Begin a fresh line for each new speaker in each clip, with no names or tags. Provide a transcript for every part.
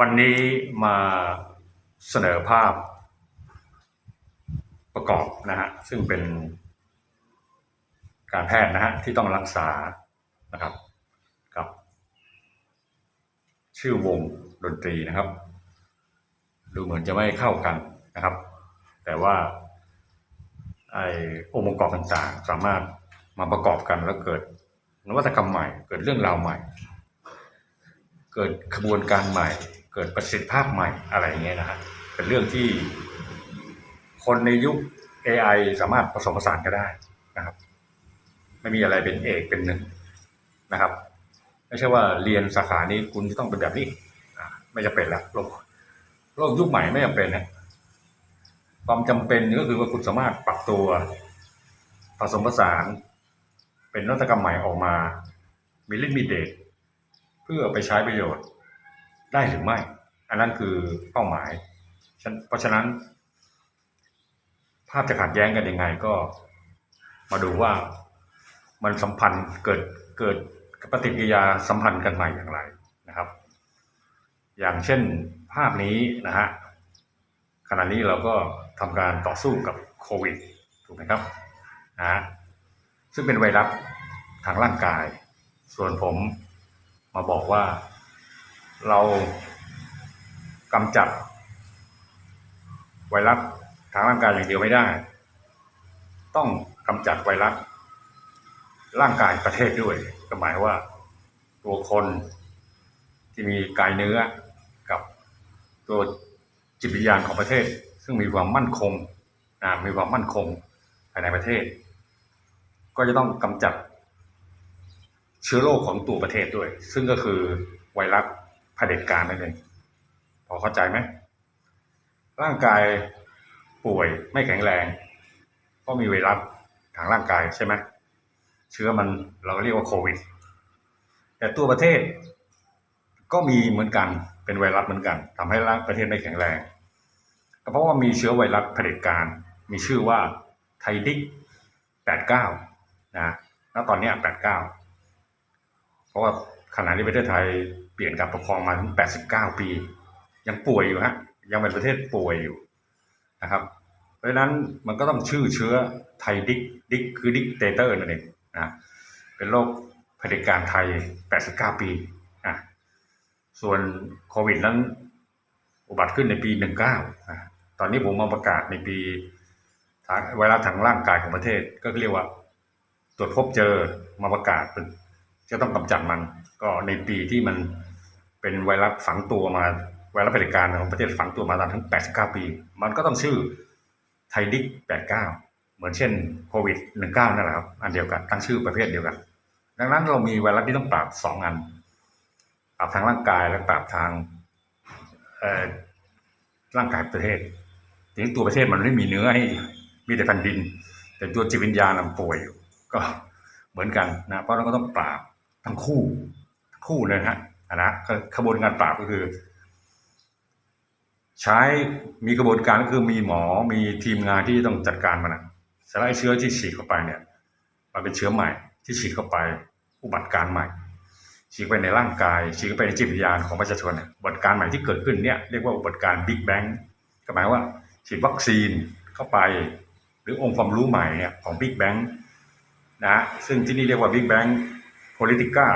วันนี้มาเสนอภาพประกอบนะฮะซึ่งเป็นการแพทย์นะฮะที่ต้องรักษานะครับกับ ชื่อวงดนตรีนะครับ ดูเหมือนจะไม่เข้ากันนะครับ แต่ว่าไอ้องค์ประกอบต่างๆ สามารถมาประกอบกันแล้วเกิดนวัตกรรมใหม่ เกิดเรื่องราวใหม่ เกิดขบวนการใหม่ เกิดประสิทธิภาพใหม่อะไรอย่างเงี้ยนะฮะเป็นเรื่องที่คนในยุค AI สามารถผสมผสานกันได้นะครับ ไม่มีอะไรเป็นเอกเป็นหนึ่งนะครับไม่ใช่ว่าเรียนสาขานี้คุณจะต้องเป็นแบบนี้ไม่จำเป็นละโลกโลกยุคใหม่ไม่จำเป็นนะความจำเป็นก็คือว่าคุณสามารถปรับตัวผสมผสาน เป็นนวัตกรรมใหม่ออกมา มีลิมิเดตเพื่อไปใช้ประโยชน์ ได้หรือไม่ อันนั้นคือเป้าหมายฉะเพราะฉะนั้น ภาพจะขัดแย้งกันยังไงก็ มาดูว่ามันสัมพันธ์เกิดเกิดปฏิกิริยาสัมพันธ์กันใหม่อย่างไรนะครับ อย่างเช่นภาพนี้นะฮะขณะนี้เราก็ทำการต่อสู้กับโควิดถูกไหมครับนะฮะซึ่งเป็นไวรัสทางร่างกาย ส่วนผมมาบอกว่า เรากำจัด ไวรัสทางร่างกายอย่างเดียวไม่ได้ ต้องกำจัดไวรัสร่างกายประเทศด้วยก็หมายว่า ตัวคนที่มีกายเนื้อกับตัวจิตวิญญาณของประเทศ ซึ่งมีความมั่นคงนะมีความมั่นคงภายในประเทศ ก็จะต้องกำจัดเชื้อโรคของตัวประเทศด้วย ซึ่งก็คือไวรัส ผด็จการนั่นเองพอเข้าใจไหมร่างกายป่วยไม่แข็งแรง ก็มีไวรัสทางร่างกายใช่ไหมเชื้อมันเราก็เรียกว่าโควิด แต่ตัวประเทศก็มีเหมือนกันเป็นไวรัสเหมือนกันทำให้ร่างประเทศไม่แข็งแรงก็เพราะว่ามีเชื้อไวรัสเผด็จการ มีชื่อว่าไทดิก89 นะ ณ ตอนนี้ 89 เพราะว่าขณะนี้ประเทศไทย ปลี่ยนการปกครองมาถึง 89 ปี ยังป่วยอยู่ฮะยังเป็นประเทศป่วยอยู่นะครับ เพราะฉะนั้นมันก็ต้องชื่อเชื้อไทยดิกดิกคือดิกเตเตอร์นั่นเองนะเป็นโรคเผด็จการไทย 89 ปีอะส่วนโควิดนั้นอุบัติขึ้นในปี 19อะตอนนี้ผมมาประกาศในปีทางไวรัสทางร่างกายของประเทศก็เรียกว่า ตรวจพบเจอมาประกาศจะต้องกำจัดมันก็ในปีที่มัน เป็นไวรัสฝังตัวมาไวรัสเผด็จการของประเทศฝังตัวมาตลอดทั้ง 89 ปี มันก็ต้องชื่อไทดิก89 เหมือนเช่นโควิด 19 นั่นแหละครับ อันเดียวกันตั้งชื่อประเภทเดียวกัน ดังนั้นเรามีไวรัสที่ต้องปราบสองอัน ปราบทางร่างกายและปราบทางเอ่อร่างกายประเทศทีนี้ตัวประเทศมันไม่มีเนื้อให้มีแต่แผ่นดิน แต่ตัวจิตวิญญาณมันป่วยอยู่ ก็เหมือนกันนะ เพราะเราก็ต้องปราบทั้งคู่ทั้งคู่เลยนะฮะ นะขบวนการปราบก็คือ ใช้มีกระบวนการก็คือมีหมอมีทีมงานที่ต้องจัดการมันนะสลายเชื้อที่ฉีดเข้าไปเนี่ยมันเป็นเชื้อใหม่ที่ฉีดเข้าไปอุบัติการใหม่ ฉีดไปในร่างกาย ฉีดไปในจิตวิญญาณของประชาชนเนี่ยอุบัติการใหม่ที่เกิดขึ้นเนี่ยเรียกว่าอุบัติการบิ๊กแบงก็หมายว่าฉีดวัคซีนเข้าไป หรือองค์ความรู้ใหม่เนี่ยของบิ๊กแบงนะซึ่งที่นี่เรียกว่าบิ๊กแบงโพลิติก้า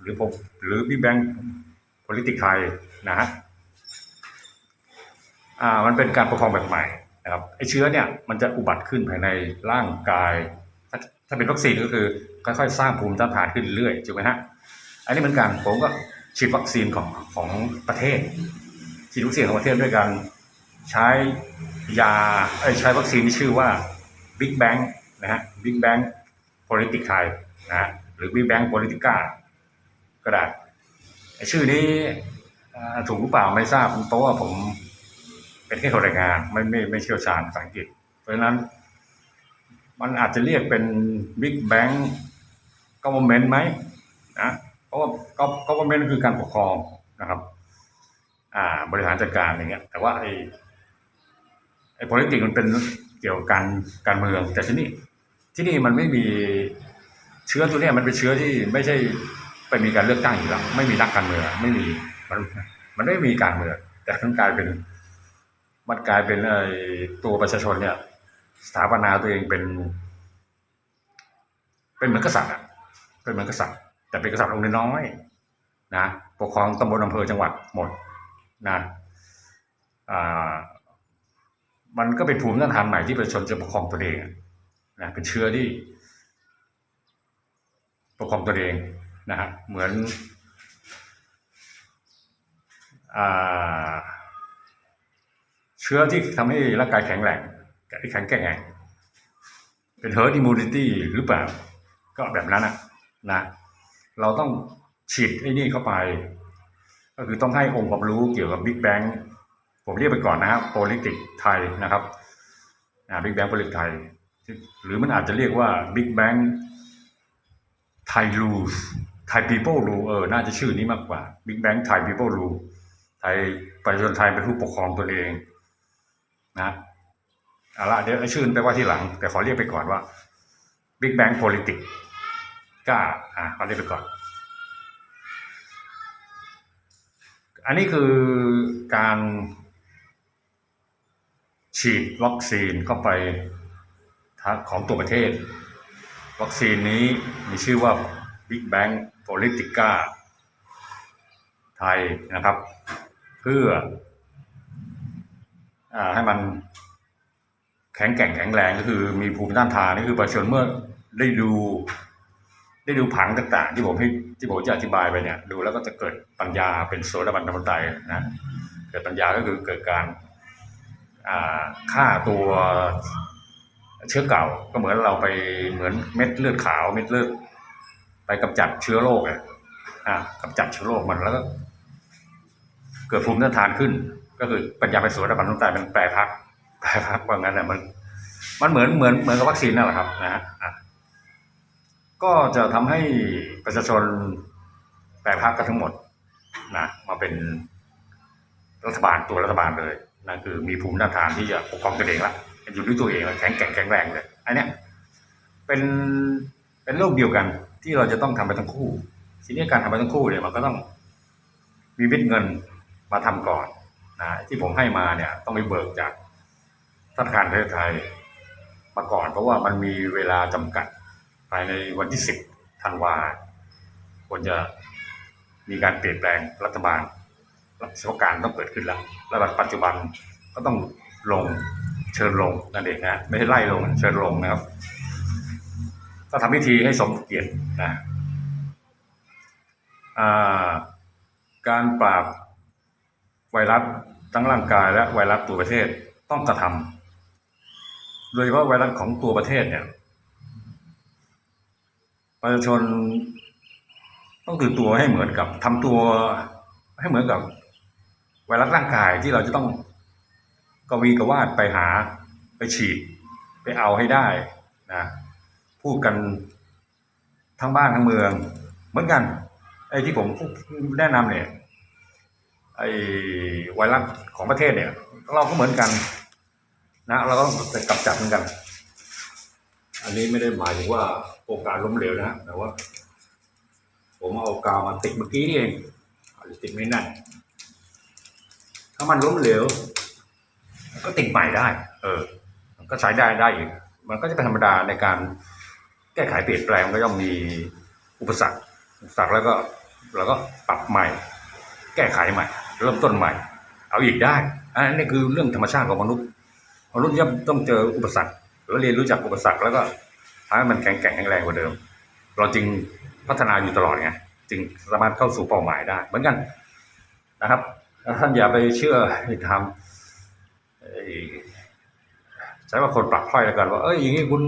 หรือผมหรือบิ๊กแบงโพลิติไทยนะฮะอ่ามันเป็นการปกครองแบบใหม่นะครับไอเชื้อเนี่ยมันจะอุบัติขึ้นภายในร่างกาย ถ้าถ้าเป็นวัคซีนก็คือค่อยๆ สร้างภูมิต้านทานขึ้นเรื่อยๆถูกไหมฮะอันนี้เหมือนกันผมก็ฉีดวัคซีนของของประเทศฉีดวัคซีนของประเทศด้วยการใช้ยาเอ้ใช้วัคซีนที่ชื่อว่า Big Bang นะฮะ Big Bang Politic ไทยนะฮะหรือ Big Bang Politica ก็ได้ไอชื่อนี้ถูกหรือเปล่าไม่ทราบเพราะว่าผมเป็นแค่คนรายงานไม่ไม่ไม่เชี่ยวชาญภาษาอังกฤษ เพราะฉะนั้น มันอาจจะเรียกเป็น Big Bang Government ไหมนะเพราะว่า Government คือการปกครองนะครับ อ่า บริหารจัดการอย่างเงี้ย แต่ว่าไอ้ไอ้ politics มันเป็นเกี่ยวกับการการเมืองแต่ที่นี่ที่นี่มันไม่มีเชื้อตัวเนี้ยมันเป็นเชื้อที่ไม่ใช่ ไปมีการเลือกตั้งอยู่แล้วไม่มีนักการเมืองไม่มีมันมันไม่มีการเมืองแต่มันกลายเป็นมันกลายเป็นไอ้ตัวประชาชนเนี่ย สถาปนาตัวเองเป็น เป็นเหมือนกษัตริย์อะเป็นเหมือนกษัตริย์ แต่เป็นกษัตริย์องค์น้อยนะปกครองตำบลอำเภอจังหวัดหมดนะอ่ามันก็เป็นภูมิต้านทานใหม่ที่ประชาชนจะปกครองตัวเองนะเป็นเชื้อที่ปกครองตัวเอง นะฮะเหมือนอเชื้อที่ทำให้ร่างกายแข็งแรงแข็งแกร่งเป็น herd immunity หรือเปล่า ก็แบบนั้นนะนะ เราต้องฉีดไอ้นี่เข้าไป ก็คือต้องให้องค์ความรู้เกี่ยวกับ Big Bang ผมเรียกไปก่อนนะครับ politics ไทยนะครับอ่า Big Bang politics ไทย หรือมันอาจจะเรียกว่า Big Bang ไทย rules ไทย people rule เออ น่าจะชื่อนี้มากกว่า Big Bang ไทย people rule ไทยประชาชนไทยเป็นผู้ปกครองตนเองนะเอาละเดี๋ยวชื่อไปว่าที่หลัง แต่ขอเรียกไปก่อนว่า Big Bang politics ก็อ่าขอเรียกไปก่อน อันนี้คือการฉีดวัคซีนเข้าไปของตัวประเทศ วัคซีนนี้มีชื่อว่า Big Bang Politica ไทยนะครับ เพื่ออให้มันแข็งแกร่งแข็งแรงก็คือมีภูมิต้านทานนี่คือประชาชนเมื่อได้ดูได้ดูผังต่างๆที่ผมให้ที่ผมจะอธิบายไปเนี่ยดูแล้วก็จะเกิดปัญญาเป็นโสดาบันธรรมไตรนะเกิดปัญญาก็คือเกิดการฆ่าตัวเชื้อเก่าก็เหมือนเราไปเหมือนเม็ดเลือดขาวเม็ดเลือด ไปกำจัดเชื้อโรคอะอ่ากำจัดเชื้อโรคมันแล้วก็เกิดภูมิต้านทานขึ้น ก็คือปัญญาเป็นโสดาบันธรรมไตรเป็นแปรพักแปรพักว่างั้นแหละมัน มันเหมือนเหมือนเหมือนกับวัคซีนนั่นแหละครับนะฮะอะก็จะทำให้ประชาชนแปรพักกันทั้งหมดนะมาเป็นรัฐบาลตัวรัฐบาลเลยนั่นคือมีภูมิต้านทานที่จะปกครองตัวเองละอยู่ด้วยตัวเองละแข็งแกร่งแข็งแรงเลยอันเนี้ยเป็นเป็นโลกเดียวกัน ที่เราจะต้องทำไปทั้งคู่ทีนี้การทำไปทั้งคู่เนี่ยมันก็ต้องมีเม็ดเงินมาทำก่อนนะที่ผมให้มาเนี่ยต้องไปเบิกจากธนาคารประเทศไทยมาก่อน เพราะว่ามันมีเวลาจำกัดภายในวันที่10ธันวาควรจะมีการเปลี่ยนแปลงรัฐบาลรัฐราชการต้องเกิดขึ้นแล้วรับปัจจุบันก็ต้องลงเชิญลงนั่นเองนะไม่ใช่ไล่ลงเชิญลงนะครับ ก็ทำพิธีให้สมเกียรตินะการปราบไวรัสทั้งร่างกายและไวรัสตัวประเทศต้องกระทำโดยเฉพาะไวรัสของตัวประเทศเนี่ยประชาชนต้องตื่นตัวให้เหมือนกับทำตัวให้เหมือนกับไวรัสร่างกายที่เราจะต้องกวีกวาดไปหาไปฉีดไปเอาให้ได้นะ พูดกันทั้งบ้านทั้งเมือง เหมือนกัน ไอ้ที่ผมแนะนำเนี่ยไอ้ไวรัสของประเทศเนี่ย เราก็เหมือนกัน นะ เราก็จะกำจัดเหมือนกัน อันนี้ไม่ได้หมายถึงว่าโครงการล้มเหลวนะแต่ว่า ผมเอากาวมาติดเมื่อกี้นี่เองติดไม่แน่นถ้ามันล้มเหลวก็ติดใหม่ได้ เออ มันก็ใช้ได้ได้อีกมันก็จะเป็นธรรมดาในการ แก้ไขเปลี่ยนแปลงก็ย่อมมีอุปสรรคอุปสรรคแล้วก็เราก็ปรับใหม่ แก้ไขใหม่ เริ่มต้นใหม่ เอาอีกได้อันนี้คือเรื่องธรรมชาติของมนุษย์มนุษย์ย่อมต้องเจออุปสรรค แล้วเรียนรู้จักอุปสรรคแล้วก็ทำให้มันแข็งแกร่งแข็งแรงกว่าเดิม เราจึงพัฒนาอยู่ตลอดไงจึงสามารถเข้าสู่เป้าหมายได้ เหมือนกันนะครับท่านอย่าไปเชื่อให้ทำใช้ว่าคนปรับพร่อยแล้วกันว่าเอ้ยอย่างนี้คุณ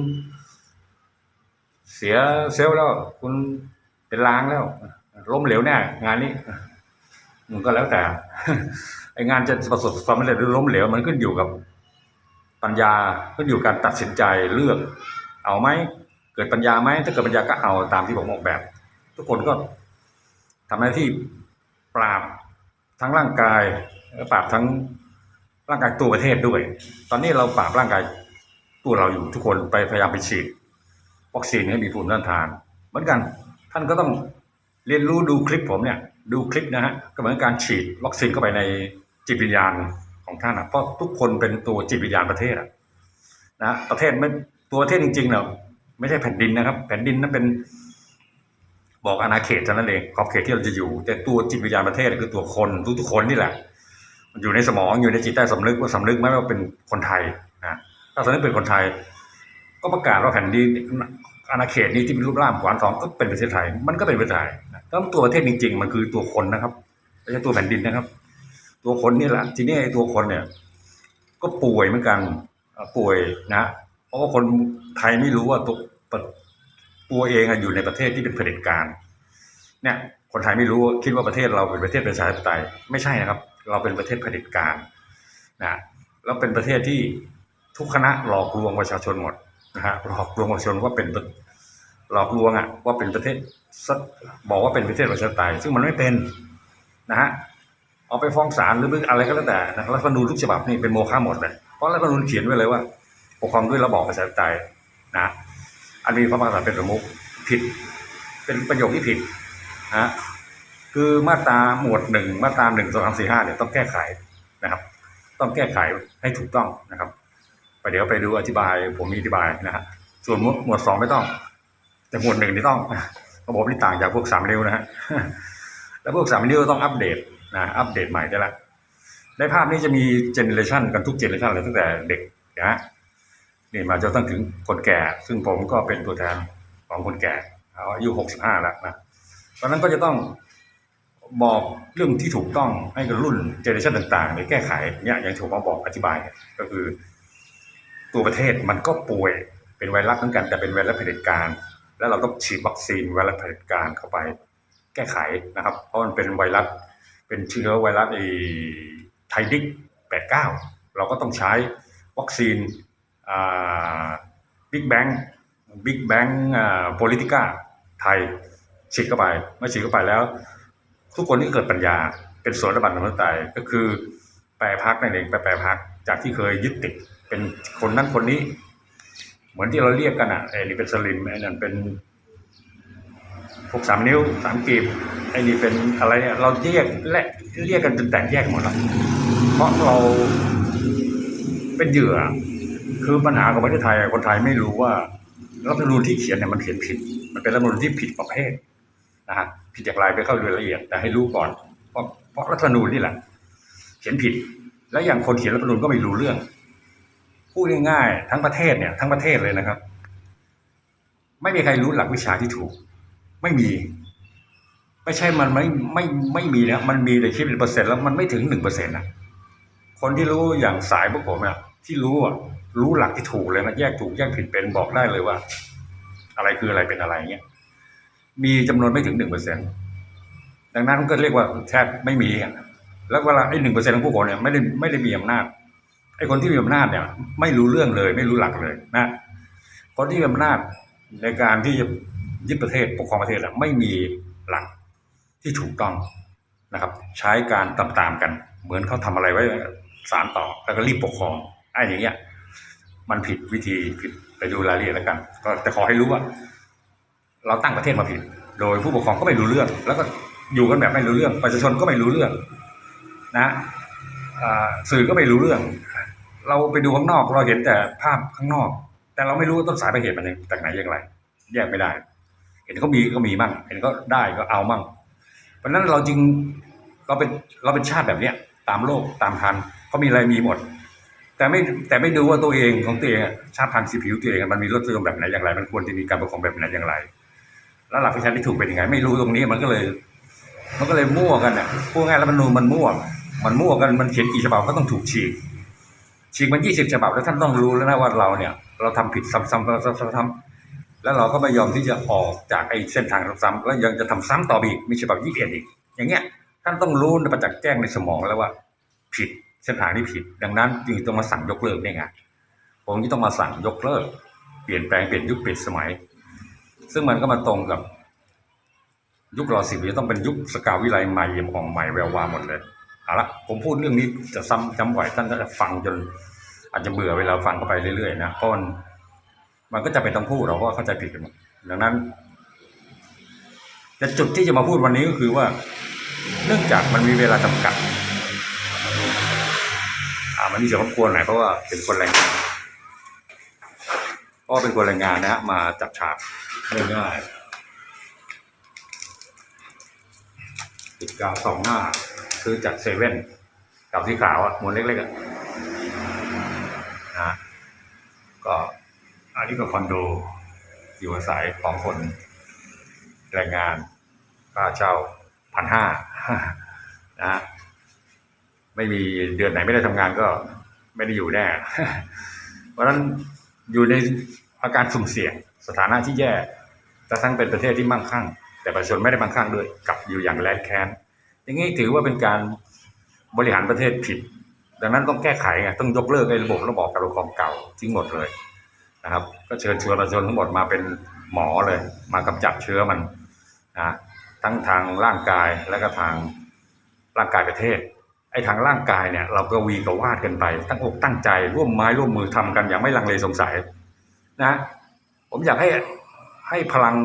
เสียเซลล์แล้ว คุณเป็นล้างแล้วล้มเหลวแน่งานนี้ มันก็แล้วแต่ไองานจะประสบความสำเร็จหรือล้มเหลวมันขึ้นอยู่กับปัญญาก็อยู่การตัดสินใจเลือก เอาไหมเกิดปัญญาไหมถ้าเกิดปัญญาก็เอาตามที่ผมออกแบบ ทุกคนก็ทำหน้าที่ปราบทั้งร่างกายและปราบทั้งร่างกายตัวประเทศด้วย ตอนนี้เราปราบร่างกายตัวเราอยู่ทุกคนไปพยายามไปฉีด วัคซีนให้มีภูมิต้านทาน เหมือนกันท่านก็ต้องเรียนรู้ดูคลิปผมเนี่ยดูคลิปนะฮะก็เหมือนการฉีดวัคซีนเข้าไปในจิตวิญญาณของท่านอะเพราะทุกคนเป็นตัวจิตวิญญาณประเทศอะนะประเทศไม่ตัวประเทศจริงๆเนาะไม่ใช่แผ่นดินนะครับ แผ่นดินนั้นเป็นบอกอาณาเขตเท่านั้นเองขอบเขตที่เราจะอยู่ แต่ตัวจิตวิญญาณประเทศคือตัวคนทุกๆคนนี่แหละมันอยู่ในสมองอยู่ในจิตใต้สำนึกว่าสำนึกไหมว่าเป็นคนไทยนะถ้าสำนึกเป็นคนไทย ก็ประกาศว่าแผ่นดินอาณาเขตนี้ที่เป็นรูปร่างขวานทองก็เป็นประเทศไทย มันก็เป็นประเทศไทยแล้วตัวประเทศจริง ๆ มันคือตัวคนนะครับไม่ใช่ตัวแผ่นดินนะครับ ตัวคนนี่แหละทีนี้ไอ้ตัวคนเนี่ย ก็ป่วยเหมือนกันป่วยนะเพราะว่าคนไทยไม่รู้ว่าตัวตัวเองอะอยู่ในประเทศที่เป็นเผด็จการเนี่ยคนไทยไม่รู้คิดว่าประเทศเราเป็นประเทศประชาธิปไตยไม่ใช่นะครับ เราเป็นประเทศเผด็จการนะแล้วเป็นประเทศที่ทุกคณะหลอกลวงประชาชนหมด นะฮะหลอกลวงประชาชนว่าเป็นหลอกลวงอะว่าเป็นประเทศสักบอกว่าเป็นประเทศประชาธิปไตยซึ่งมันไม่เป็นนะฮะเอาไปฟ้องศาลหรืออะไรก็แล้วแต่นะรัฐธรรมนูญทุกฉบับนี่เป็นโมฆะหมดเลยเพราะรัฐธรรมนูญเขียนไว้เลยว่าปกครองด้วยระบอบประชาธิปไตยนะอันมีพระมหากษัตริย์เป็นประมุขผิด เป็นประโยคที่ผิดนะฮะคือมาตราหมวดหนึ่งมาตราหนึ่งสองสามสี่ห้าเนี่ยต้องแก้ไขนะครับ ต้องแก้ไขให้ถูกต้องนะครับ ไปเดี๋ยวไปดูอธิบาย ผมมีอธิบายนะฮะส่วนหมวดหมวดสองไม่ต้อง แต่หมวดหนึ่งนี่ต้องระบบนี่ต่างจากพวกสามนิ้วนะฮะแล้วพวกสามนิ้วต้องอัปเดตนะอัปเดตใหม่ได้ละในภาพนี้จะมีเจเนเรชันกันทุกเจเนเรชันเลยตั้งแต่เด็กนะฮะนี่มาจนตั้งถึงคนแก่ ซึ่งผมก็เป็นตัวแทนของคนแก่อายุหกสิบห้าแล้วนะเพราะนั้นก็จะต้องบอกเรื่องที่ถูกต้องให้กับรุ่นเจเนอเรชันต่างๆในแก้ไขเนี่ยอย่างที่ผมมาบอกอธิบายก็คือ ตัวประเทศมันก็ป่วยเป็นไวรัสเหมือนกันแต่เป็นไวรัสเผด็จการ แล้วเราต้องฉีดวัคซีนไวรัสเผด็จการเข้าไป แก้ไขนะครับ เพราะมันเป็นไวรัสเป็นเชื้อไวรัสไอไทดิก89เราก็ต้องใช้วัคซีนบิ๊กแบงบิ๊กแบงโพลิติก้าไทยฉีดเข้าไปเมื่อฉีดเข้าไปแล้ว ทุกคนที่เกิดปัญญาเป็นส่วนระบาดของตายก็คือแปรพักนั่นเองแปรแปรพักจากที่เคยยึดติด เป็นคนนั้นคนนี้ เหมือนที่เราเรียกกันอะไอ้นี่เป็นสลิมไอ้นั่นเป็นพวกสามนิ้วสามกีบไอ้นี่เป็นอะไรเนี่ยเราแยกและเรียกกันจนแตกแยกหมดแล้วเพราะเราเป็นเหยื่อ คือปัญหาของประเทศไทยคนไทยไม่รู้ว่ารัฐธรรมนูญที่เขียนเนี่ยมันเขียนผิด มันเป็นรัฐธรรมนูญที่ผิดประเภทนะฮะผิดจากลายไปเข้าเรายละเอียด แต่ให้รู้ก่อนเพราะเพราะรัฐธรรมนูญนี่แหละ เขียนผิด และอย่างคนเขียนรัฐธรรมนูญก็ไม่รู้เรื่อง พูดง่ายๆทั้งประเทศเนี่ย ทั้งประเทศเลยนะครับ ไม่มีใครรู้หลักวิชาที่ถูก ไม่มี ไม่ใช่มันไม่ไม่ไม่มีนะมันมีแต่คิดเป็นเปอร์เซ็นต์แล้วมันไม่ถึงหนึ่งเปอร์เซ็นต์นะคนที่รู้อย่างสายพวกผมเนี่ยที่รู้อะรู้หลักที่ถูกเลยนะแยกถูกแยกผิดเป็นบอกได้เลยว่า อะไรคืออะไรเป็นอะไรเงี้ยมีจำนวนไม่ถึงหนึ่งเปอร์เซ็นต์ดังนั้นก็เรียกว่าแทบไม่มีอะแล้วเวลาไอ้หนึ่งเปอร์เซ็นต์ของผู้คนเนี่ยไม่ได้ไม่ได้มีอำนาจ ไอ้คนที่มีอำนาจเนี่ยไม่รู้เรื่องเลย ไม่รู้หลักเลยนะคนที่มีอำนาจในการที่จะยึดประเทศปกครองประเทศอะไม่มีหลักที่ถูกต้องนะครับ ใช้การตามๆกัน เหมือนเขาทำอะไรไว้สารต่อแล้วก็รีบปกครองไอ้อย่างเงี้ย มันผิดวิธีผิดไปดูรายละเอียดแล้วกัน ก็แต่ขอให้รู้ว่า เราตั้งประเทศมาผิด โดยผู้ปกครองก็ไม่รู้เรื่อง แล้วก็อยู่กันแบบไม่รู้เรื่อง ประชาชนก็ไม่รู้เรื่อง นะสื่อก็ไม่รู้เรื่อง เราไปดูข้างนอกเราเห็นแต่ภาพข้างนอก แต่เราไม่รู้ว่าต้นสายปลาเหตุมันจากไหนอย่างไร แยกไม่ได้ เห็นเขามีก็มีมั่ง เห็นก็ได้ก็เอามั่ง เพราะฉะนั้นเราจึงเราเป็นเราเป็นชาติแบบเนี้ย ตามโลกตามพันเขามีอะไรมีหมด แต่ไม่แต่ไม่ดูว่าตัวเองของตัวเองชาติพันธุ์สีผิวตัวเองมันมีรสนิยมแบบไหนอย่างไร มันควรจะมีการปกครองแบบไหนอย่างไร แล้วหลักวิชาที่ถูกเป็นยังไง ไม่รู้ตรงนี้มันก็เลย มันก็เลยมั่วกันอะพูดง่ายแล้วมันนูนมันมั่วมันมั่วกันมันเขียนกี่ฉบับก็ต้องถูกฉีก ฉีกมันยี่สิบฉบับแล้วท่านต้องรู้แล้วนะว่าเราเนี่ย เราทำผิดซ้ำๆซ้ำๆๆแล้วเราก็ไม่ยอมที่จะออกจากไอ้เส้นทางซ้ำๆแล้วยังจะทำซ้ำต่อไปอีกมีฉบับยี่สิบเอ็ดอีก อย่างเงี้ยท่านต้องรู้ประจักษ์แจ้งในสมองแล้วว่า ผิดเส้นทางนี้ผิด ดังนั้นจึงต้องมาสั่งยกเลิกเนี่ยไงผมที่ต้องมาสั่งยกเลิก เปลี่ยนแปลงเปลี่ยนยุคเปลี่ยนสมัย ซึ่งมันก็มาตรงกับยุครอสิบจะต้องเป็นยุคสกาวิไลใหม่เยี่ยมของใหม่แวววาหมดเลย เอาละผมพูดเรื่องนี้จะซ้ำจำบ่อยท่านก็จะฟังจน อาจจะเบื่อเวลาฟังเข้าไปเรื่อยๆนะเพราะมันมันก็จะเป็นต้องพูดเราก็เข้าใจผิดกันหมดดังนั้น แต่จุดที่จะมาพูดวันนี้ก็คือว่า เนื่องจากมันมีเวลาจำกัด อ่ามันมีเสียงรบกวนหน่อยเพราะว่าเป็นคนแรงงานเพราะว่าเป็นคนแรงงานนะฮะมาจับฉากงง่ายติดกาวสองหน้า ซื้อจากเซเว่นกับสีขาวอะมวนเล็กๆอะนะก็อันนี้ก็คอนโดอยู่อาศัยของคนแรงงานค่าเช่าพันห้านะไม่มีเดือนไหนไม่ได้ทำงานก็ไม่ได้อยู่แน่ เพราะฉะนั้นอยู่ในอาการสุ่มเสี่ยง สถานะที่แย่แต่ทั้งเป็นประเทศที่มั่งคั่ง แต่ประชาชนไม่ได้มั่งคั่งด้วยกับอยู่อย่างแรนแค้น อย่างนี้ถือว่าเป็นการบริหารประเทศผิด ดังนั้นต้องแก้ไขไงต้องยกเลิกไอ้ระบบระบอบการปกครองเก่าทิ้งหมดเลยนะครับ ก็เชิญชวนประชาชนทั้งหมดมาเป็นหมอเลย มากำจัดเชื้อมันนะทั้งทางร่างกายและก็ทางร่างกายประเทศไอ้ทางร่างกายเนี่ยเราก็วีกวาดกันไป ตั้งอกตั้งใจร่วมไม้ร่วมมือทำกันอย่างไม่ลังเลสงสัยนะผมอยากให้ให้พลัง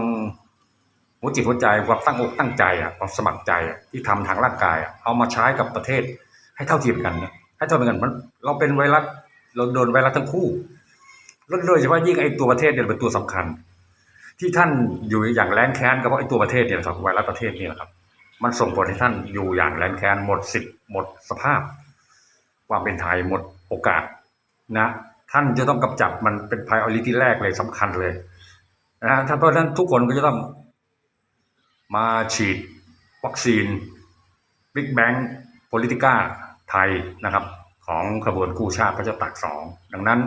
หัวจิตหัวใจความตั้งอกตั้งใจอะความสมัครใจอะที่ทำทางร่างกายอะเอามาใช้กับประเทศให้เท่าเทียมกันนะให้เท่าเทียมกันมันเราเป็นไวรัสเราโดนไวรัสทั้งคู่แล้วโดยเฉพาะยิ่งไอ้ตัวประเทศเนี่ยเป็นตัวสำคัญ ที่ท่านอยู่อย่างแรงแค้นก็เพราะไอ้ตัวประเทศเนี่ยครับไวรัสประเทศนี่แหละครับ มันส่งผลให้ท่านอยู่อย่างแรงแค้นหมดสิทธิ์หมดสภาพ ความเป็นไทยหมดโอกาสนะท่านจะต้องกำจัดมันเป็น priority แรกเลยสำคัญเลยนะท่านเพราะฉะนั้นทุกคนก็จะต้อง มาฉีดวัคซีนบิ๊กแบง p o l i t i c a ไทยนะครับของขบวนกู้ชาติพระเจ้าตากสองดังนั้น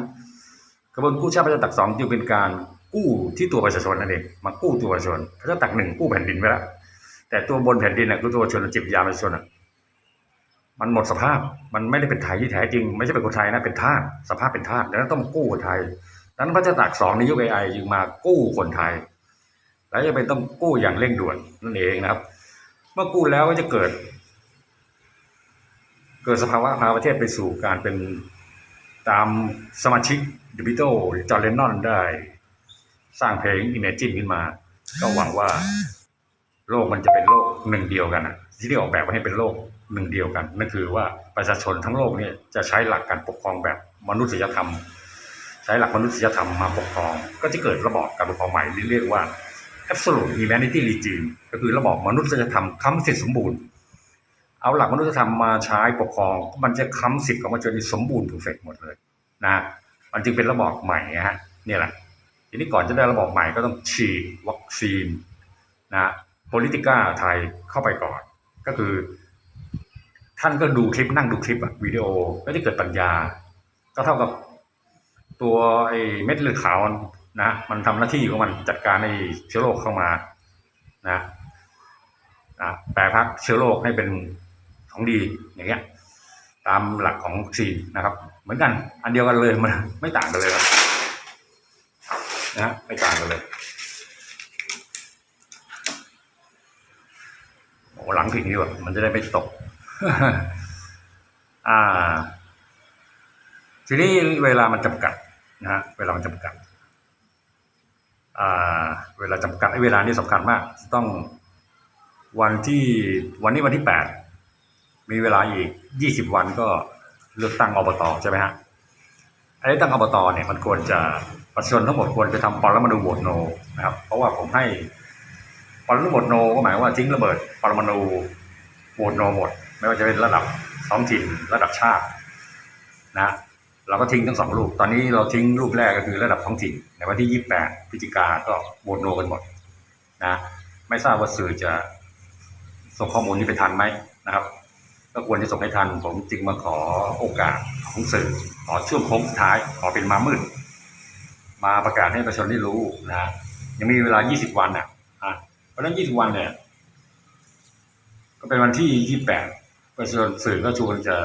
ขบวนกู้ชาติพระเจ้าตากสองจึงเป็นการกู้ที่ตัวประชาชนนั่นเองมากู้ตัวประชาชนพระเจ้าตากหนึ่งกู้แผ่นดินไปแล้วแต่ตัวบนแผ่นดินน่ะคือตัวประชาชนจิตวิญญาประชาชนน่ะมันหมดสภาพมันไม่ได้เป็นไทยที่แท้จริง ไม่ใช่เป็นคนไทยนะเป็นทาสสภาพเป็นทาสดังนั้นต้องกู้คนไทยดังนั้นพระเจ้าตากสองในยุคไอจึงมากู้คนไทย แล้วจะเป็นต้องกู้อย่างเร่งด่วนนั่นเองนะครับ เมื่อกู้แล้วก็จะเกิด เกิดสภาวะพาประเทศไปสู่การเป็นตามสมาชิกดิบิโตจอร์เลนนอนได้ สร้างเพลง Imagine ขึ้นมา ก็หวังว่า โลกมันจะเป็นโลกหนึ่งเดียวกันอะที่ได้ออกแบบมาให้เป็นโลกหนึ่งเดียวกัน นั่นคือว่าประชาชนทั้งโลกเนี่ยจะใช้หลักการปกครองแบบมนุษยธรรม ใช้หลักมนุษยธรรมมาปกครอง ก็จะเกิดระบอบการปกครองใหม่ที่เรียกว่า absolute humanity regime ก็คือระบอบมนุษยธรรมค้ำสิทธิสมบูรณ์ เอาหลักมนุษยธรรมมาใช้ปกครอง มันจะค้ำสิทธิ์ของประชาชนสมบูรณ์เพอร์เฟกหมดเลยนะมันจึงเป็นระบอบใหม่นะฮะนี่แหละทีนี้ก่อนจะได้ระบอบใหม่ก็ต้องฉีดวัคซีนนะโพลิติก้าไทยเข้าไปก่อน ก็คือ ท่านก็ดูคลิปนั่งดูคลิปอะวิดีโอก็จะเกิดปัญญา ก็เท่ากับตัวไอ้เม็ดเลือดขาว นะมันทำหน้าที่ของมันจัดการไอ้เชื้อโรคเข้ามานะนะแปรพักเชื้อโรคให้เป็นของดีอย่างเงี้ย ตามหลักของซีนนะครับ เหมือนกัน อันเดียวกันเลยมันไม่ต่างกันเลยครับนะฮะไม่ต่างกันเลยโอ้หลังผิงดีกว่ามันจะได้ไม่ตก อ่า ทีนี้เวลามันจำกัดนะฮะเวลามันจำกัด เวลาจำกัดไอ้เวลานี่สำคัญมาก ต้องวันที่วันนี้วันที่แปดมีเวลาอีก20วันก็เลือกตั้งอบตใช่ไหมฮะไอ้ตั้งอบตเนี่ยมันควรจะประชาชนทั้งหมดควรจะทำปรมาณูโหวตโนนะครับ เพราะว่าผมให้ปรมาณูโหวตโนก็หมายว่าทิ้งระเบิดปรมาณูโหวตโนหมด ไม่ว่าจะเป็นระดับท้องถิ่นระดับชาตินะ เราก็ทิ้งทั้งสองลูกตอนนี้เราทิ้งลูกแรกก็คือระดับท้องถิ่นในวันที่ 28 พฤศจิกาก็โหวตโนกันหมดนะไม่ทราบว่าสื่อจะส่งข้อมูลนี้ไปทันไหมนะครับ ก็ควรจะส่งให้ทัน ผมจึงมาขอโอกาสของสื่อขอช่วงโค้งสุดท้าย ขอเป็นมามืด มาประกาศให้ประชาชนได้รู้นะยังมีเวลา 20 วันอะเพราะฉะนั้น 20 วันเนี่ยก็เป็นวันที่ 28 ประชาชนสื่อก็ชวนจะ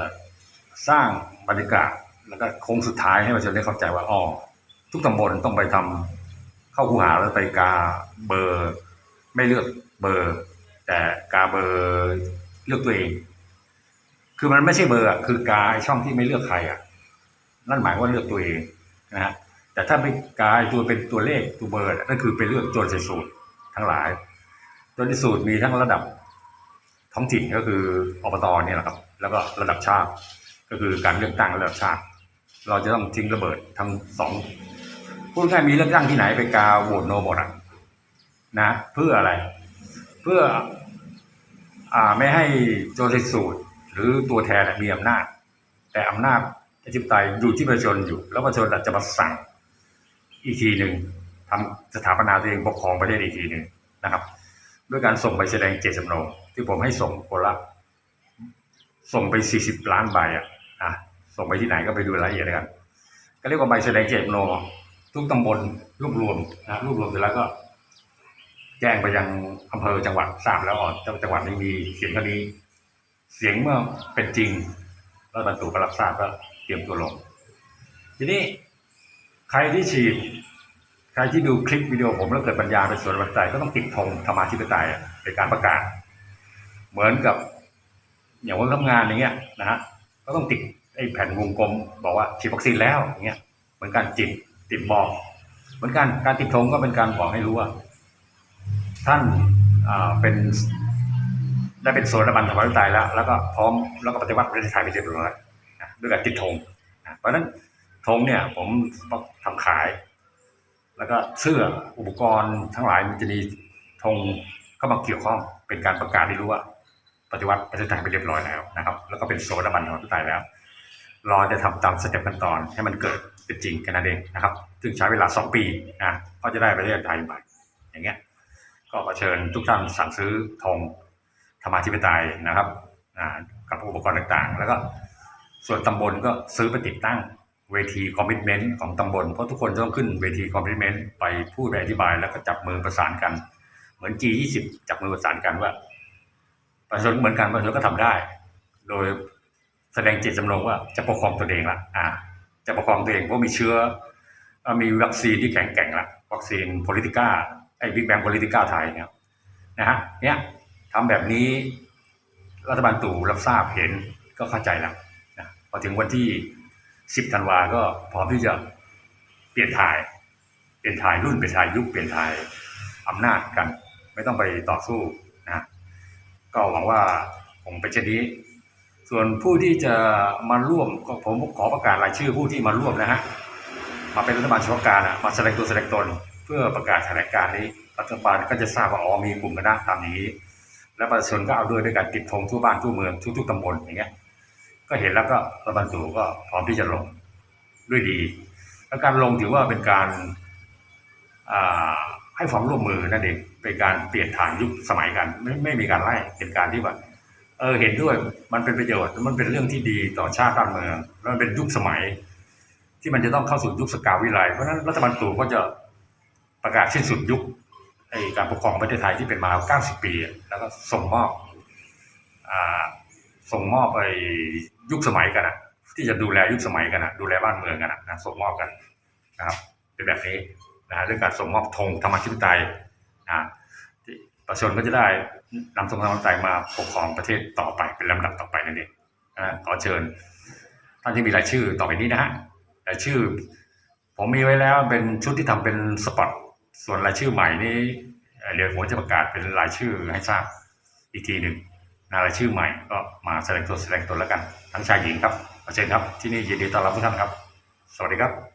สร้างบรรยากาศ แล้วก็โค้งสุดท้ายให้ประชาชนได้เข้าใจว่าอ๋อทุกตำบลต้องไปทำเข้าคูหาแล้วไปกาเบอร์ ไม่เลือกเบอร์ แต่กาเบอร์เลือกตัวเอง คือมันไม่ใช่เบอร์คือกาช่องที่ไม่เลือกใครอะนั่นหมายว่าเลือกตัวเองนะฮะแต่ถ้าไปกาตัวเป็นตัวเลขตัวเบอร์นั่นคือไปเลือกโจทย์ใส่สูตรทั้งหลายโจทย์ใส่สูตรมีทั้งระดับท้องถิ่นก็คืออบตเนี่ยแหละครับ แล้วก็ระดับชาติก็คือการเลือกตั้งระดับชาติ เราจะต้องทิ้งระเบิดทั้งสองพูดง่ายมีเลือกตั้งที่ไหนไปกาโหวตโนหมดอะนะเพื่ออะไร เพื่ออ่าไม่ให้โจรสูตรหรือตัวแทนมีอำนาจ แต่อำนาจอธิปไตยอยู่ที่ประชาชนอยู่ แล้วประชาชนอาจจะมาสั่งอีกทีหนึ่งทำสถาปนาตัวเองปกครองประเทศอีกทีหนึ่งนะครับ ด้วยการส่งใบแสดงเจตจำนงที่ผมให้ส่งคนละส่งไป 40 ล้านใบอะอะ ส่งไปที่ไหนก็ไปดูรายละเอียดแล้วกันก็เรียกว่าใบแสดงเจตจำนงทุกตำบลรวบรวมนะรวบรวมเสร็จแล้วก็ แจ้งไปยังอำเภอจังหวัดทราบแล้วอ๋อนจังหวัดนี้มีเสียงเท่านี้เสียงเมื่อเป็นจริง แล้วบรรจุก็รับทราบก็เตรียมตัวลง ทีนี้ใครที่ฉีดใครที่ดูคลิปวิดีโอผมแล้วเกิดปัญญาเป็นส่วนปัจจัยก็ต้องติดธงธรรมาธิปไตยเป็นการประกาศ เหมือนกับ อย่างวันทำงานอย่างเงี้ยนะฮะก็ต้องติด ไอ้แผ่นวงกลม บอกว่าฉีดวัคซีนแล้วอย่างเงี้ยเหมือนการจิตติดบอกเหมือนกันการติดธงก็เป็นการบอกให้รู้ว่า ท่านเป็นได้เป็นโซนบันธรรมธิปไตยแล้ว แล้วก็พร้อมแล้วก็ปฏิวัติประเทศไทยไปเรียบร้อยนะด้วยการติดธงเพราะฉะนั้นธงเนี่ยผมทำขาย แล้วก็เสื้ออุปกรณ์ทั้งหลายมันจะมีธงเข้ามาเกี่ยวข้องเป็นการประกาศให้รู้ว่า ปฏิวัติประเทศไทยไปเรียบร้อยแล้วนะครับ แล้วก็เป็นโซนบันธรรมธิปไตยแล้ว รอจะทำตามสเต็ปขั้นตอนให้มันเกิดเป็นจริงกันนั่นเองนะครับ ซึ่งใช้เวลาสองปีนะก็จะได้ประเทศไทยใหม่อย่างเงี้ยก็ขอเชิญทุกท่านสั่งซื้อธงธรรมาธิปไตยนะครับกับอุปกรณ์ต่างๆ แล้วก็ส่วนตำบลก็ซื้อไปติดตั้งเวทีคอมมิชเมนต์ของตำบล เพราะทุกคนต้องขึ้นเวทีคอมมิชเมนต์ไปพูดไปอธิบาย แล้วก็จับมือประสานกัน เหมือน G20 จับมือประสานกันว่าประชาชนเหมือนกันประชาชนก็ทำได้ โดย แสดงจิตจำนงว่าจะปกครองตัวเองละอ่า จะปกครองตัวเองเพราะมีเชื้อ มีวัคซีนที่แข็งแกร่งละวัคซีนโพลิติก้าไอ้บิ๊กแบงโพลิติก้าไทยเนี่ยนะฮะเนี่ยทำแบบนี้รัฐบาลตู่รับทราบเห็นก็เข้าใจแล้วนะพอถึงวันที่ 10 ธันวาก็พร้อมที่จะเปลี่ยนถ่าย เปลี่ยนถ่ายรุ่นเปลี่ยนถ่ายยุคเปลี่ยนถ่ายอำนาจกัน ไม่ต้องไปต่อสู้นะก็หวังว่าคงเป็นเช่นนี้ ส่วนผู้ที่จะมาร่วมก็ผมขอประกาศรายชื่อผู้ที่มาร่วมนะฮะมาเป็นรัฐบาลเฉพาะการอะมาแสดงตัวแสดงตน เพื่อประกาศแถลงการนี้รัฐบาลก็จะทราบว่าอ๋อมีกลุ่มคณะตามนี้ และประชาชนก็เอาด้วยด้วยการติดธงทั่วบ้านทั่วเมืองทุกๆตำบลอย่างเงี้ยก็เห็นแล้วก็รัฐบาลตู่ก็พร้อมที่จะลงด้วยดี และการลงถือว่าเป็นการอ่าให้ความร่วมมือนั่นเองเป็นการเปลี่ยนถ่ายยุคสมัยกันไม่ไม่มีการไล่เป็นการที่ว่า เออเห็นด้วยมันเป็นประโยชน์มันเป็นเรื่องที่ดีต่อชาติบ้านเมืองแล้วมันเป็นยุคสมัย ที่มันจะต้องเข้าสู่ยุคสกาวิไลเพราะฉะนั้นรัฐบาลตู่ก็จะประกาศสิ้นสุดยุคไอการปกครองประเทศไทยที่เป็นมา 90 ปี แล้วก็ส่งมอบอ่าส่งมอบไปยุคสมัยกันอะที่จะดูแลยุคสมัยกันอะดูแลบ้านเมืองกันอะนะส่งมอบกันนะครับเป็นแบบนี้นะเรื่องการส่งมอบธงธรรมธิปไตยนะที่ประชาชนก็จะได้ นำธงธรรมธิปไตยมาปกครองประเทศต่อไปเป็นลำดับต่อไปนั่นเองนะขอเชิญท่านที่มีรายชื่อต่อไปนี้นะฮะรายชื่อ ผมมีไว้แล้วเป็นชุดที่ทำเป็นสปอตส่วนรายชื่อใหม่นี้เอ่อเดี๋ยวผมจะประกาศเป็นรายชื่อให้ทราบอีกทีหนึ่งนะรายชื่อใหม่ก็มาแสดงตัวแสดงตนแล้วกัน ทั้งชายหญิงครับขอเชิญครับที่นี่ยินดีต้อนรับทุกท่านครับ สวัสดีครับ